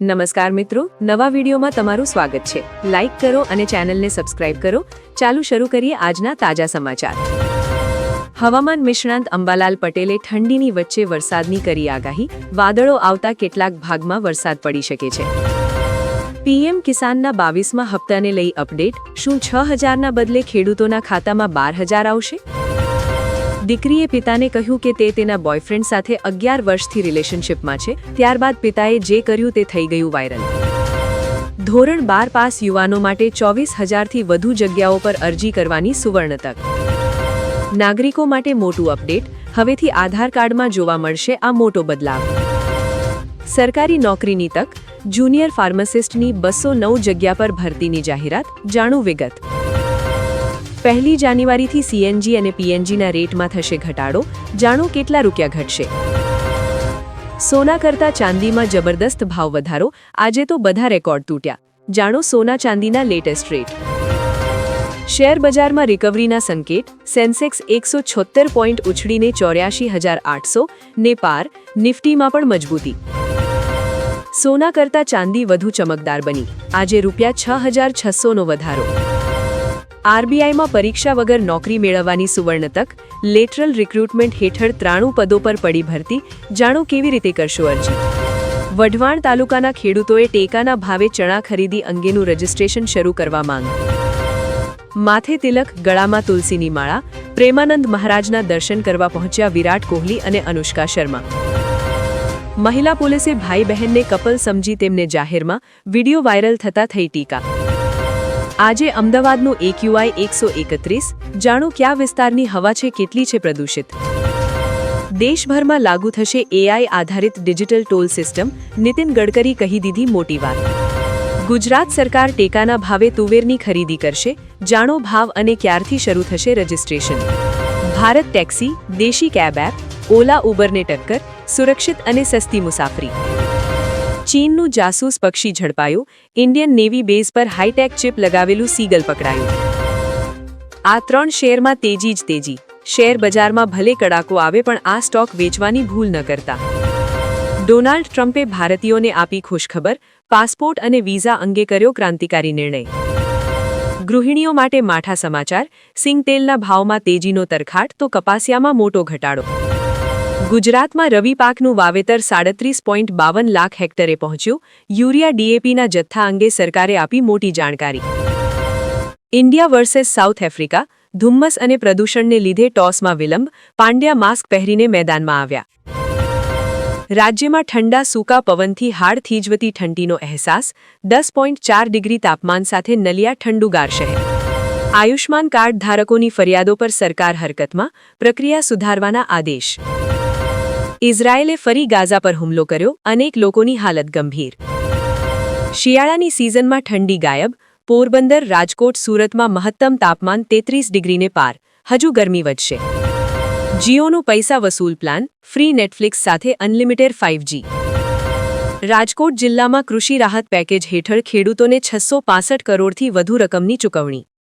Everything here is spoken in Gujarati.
નમસ્કાર મિત્રો, નવા વિડીયોમાં તમારું સ્વાગત છે. લાઇક કરો અને ચેનલને સબસ્ક્રાઇબ કરો. ચાલુ શરૂ કરીએ આજના તાજા સમાચાર. હવામાન નિષ્ણાંત અંબાલાલ પટેલે ઠંડીની વચ્ચે વરસાદની કરી આગાહી. વાદળો આવતા કેટલાક ભાગમાં વરસાદ પડી શકે છે. પીએમ કિસાનના બાવીસમાં હપ્તાને લઈ અપડેટ. શું છ હજારના બદલે ખેડૂતોના ખાતામાં બાર હજાર આવશે? દીકરીએ પિતાને કહ્યું કે તે તેના બોયફ્રેન્ડ સાથે અગિયાર વર્ષથી રિલેશનશિપમાં છે, ત્યારબાદ પિતાએ જે કર્યું તે થઈ ગયું વાયરલ. ધોરણ બાર પાસ યુવાનો માટે ચોવીસ હજારથી વધુ જગ્યાઓ પર અરજી કરવાની સુવર્ણ તક. નાગરિકો માટે મોટું અપડેટ, હવેથી આધાર કાર્ડમાં જોવા મળશે આ મોટો બદલાવ. સરકારી નોકરીની તક, જુનિયર ફાર્માસિસ્ટની બસો નવ જગ્યા પર ભરતીની જાહેરાત, જાણું વિગત. પહેલી જાન્યુઆરીથી સીએનજી અને પીએનજીના રેટમાં થશે ઘટાડો. જાણો કેટલા રૂપિયા ઘટશે. સોના કરતા ચાંદીમાં જબરદસ્ત ભાવ વધારો. આજે તો બધા રેકોર્ડ તૂટ્યા. જાણો સોના ચાંદીના લેટેસ્ટ રેટ. શેર બજારમાં રિકવરીના સંકેત. સેન્સેક્સ એકસો છોતેર પોઈન્ટ ઉછળીને ચોર્યાશી હજાર આઠસો. ને પાર નિફ્ટીમાં પણ મજબૂતી. સોના કરતા ચાંદી વધુ ચમકદાર બની. આજે રૂપિયા છ હજાર છસોનો વધારો. આરબીઆઈમાં પરીક્ષા વગર નોકરી મેળવવાની સુવર્ણ તક, લેટરલ રિક્રુટમેન્ટ હેઠળ ત્રાણું પદો પર પડી ભરતી, જાણો કેવી રીતે કરશો અરજી? વઢવાણ તાલુકાના ખેડૂતોએ ટેકાના ભાવે ચણા ખરીદી અંગેનું રજીસ્ટ્રેશન શરૂ કરવા માંગ. માથે તિલક, ગળામાં તુલસીની માળા, પ્રેમાનંદ મહારાજના દર્શન કરવા પહોંચ્યા વિરાટ કોહલી અને અનુષ્કા શર્મા. મહિલા પોલીસે ભાઈ બહેનને કપલ સમજી તેમને જાહેરમાં વીડિયો વાયરલ થતા થઈ ટીકા. આજે અમદાવાદનું એક્યુઆઈ એકસો એકત્રીસ. જાણો કયા વિસ્તારની હવા છે, કેટલી છે પ્રદૂષિત? દેશભરમાં લાગુ થશે એઆઈ આધારિત digital toll system, Nitin Gadkari કહી દીધી મોટી વાત. ગુજરાત સરકાર ટેકાના ભાવે તુવેરની ખરીદી કરશે. જાણો ભાવ અને ક્યારથી શરૂ થશે રજિસ્ટ્રેશન. ભારત ટેક્સી, દેશી કેબ એપ, ઓલા ઉબરને ટક્કર, સુરક્ષિત અને સસ્તી મુસાફરી. ચીનનું જાસૂસ પક્ષી ઝડપાયું. ઇન્ડિયન નેવી બેઝ પર હાઈટેક ચિપ લગાવેલું સીગલ પકડાયું. આ ત્રણ શેરમાં તેજી જ તેજી. શેર બજારમાં ભલે કડાકો આવે પણ આ સ્ટોક વેચવાની ભૂલ ન કરતા. ડોનાલ્ડ ટ્રમ્પે ભારતીયોને આપી ખુશખબર, પાસપોર્ટ અને વિઝા અંગે કર્યો ક્રાંતિકારી નિર્ણય. ગૃહિણીઓ માટે માઠા સમાચાર, સિંગતેલના ભાવમાં તેજીનો તરખાટ તો કપાસિયામાં મોટો ઘટાડો. ગુજરાતમાં રવિ પાકનું વાવેતર સાડત્રીસ પોઈન્ટ બાવન લાખ હેક્ટરે પહોંચ્યું. યુરિયા ડીએપીના જથ્થા અંગે સરકારે આપી મોટી જાણકારી. ઇન્ડિયા વર્સેસ સાઉથ આફ્રિકા ધુમ્મસ અને પ્રદૂષણને લીધે ટોસમાં વિલંબ, પાંડ્યા માસ્ક પહેરીને મેદાનમાં આવ્યા. રાજ્યમાં ઠંડા સૂકા પવનથી હાડ થીજવતી ઠંડીનો અહેસાસ, દસ પોઈન્ટ ચાર ડિગ્રી તાપમાન સાથે નલિયા ઠંડુગાર શહેર. આયુષ્માન કાર્ડ ધારકોની ફરિયાદો પર સરકાર હરકતમાં, પ્રક્રિયા સુધારવાના આદેશ. ઇઝરાયેલે ફરી ગાઝા પર હુમલો કર્યો, અનેક લોકોની હાલત ગંભીર. શિયાળાની સિઝનમાં ઠંડી ગાયબ, પોરબંદર, રાજકોટ, સુરતમાં મહત્તમ તાપમાન તેત્રીસ ડિગ્રીને પાર, હજુ ગરમી વધશે. જીઓનું પૈસા વસૂલ પ્લાન, ફ્રી નેટફ્લિક્સ સાથે અનલિમિટેડ ફાઇવજી રાજકોટ જિલ્લામાં કૃષિ રાહત પેકેજ હેઠળ ખેડૂતોને છસો પાસઠ કરોડથી વધુ રકમની ચૂકવણી.